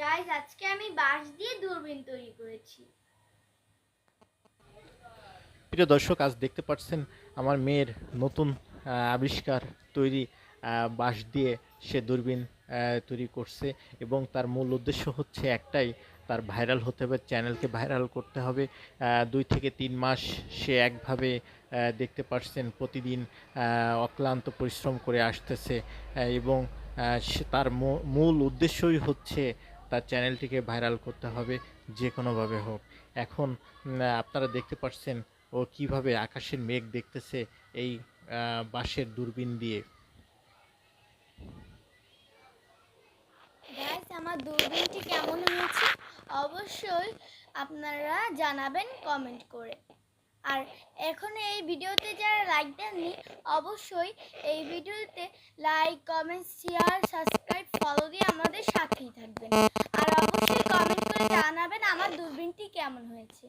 Guys আজকে আমি বাঁশ দিয়ে দূরবীন তৈরি করেছি। প্রিয় দর্শক, আজ দেখতে পাচ্ছেন আমার মেয়ের নতুন আবিষ্কার তৈরি বাঁশ দিয়ে সে দূরবীন তৈরি করছে এবং তার মূল উদ্দেশ্য হচ্ছে একটাই, তার ভাইরাল হতে হবে, চ্যানেলকে ভাইরাল করতে হবে। দুই থেকে তিন মাস সে একভাবে দেখতে পাচ্ছেন প্রতিদিন অক্লান্ত পরিশ্রম করে আসতেছে এবং তার মূল উদ্দেশ্যই হচ্ছে তার চ্যানেলটিকে ভাইরাল করতে হবে যে কোনোভাবে হোক। এখন আপনারা দেখতে পাচ্ছেন ও কীভাবে আকাশের মেঘ দেখতেছে এই বাঁশের দূরবীন দিয়ে। গাইজ আমার দূরবীনটি কেমন হয়েছে? অবশ্যই আপনারা জানাবেন কমেন্ট করে। আর এখন এই ভিডিওতে যারা লাইক দেননি, অবশ্যই এই ভিডিওতে like, comment, share, subscribe, follow দিয়ে আমাদের সাথেই থাকবেন। দূরবীনটি কেমন হয়েছে?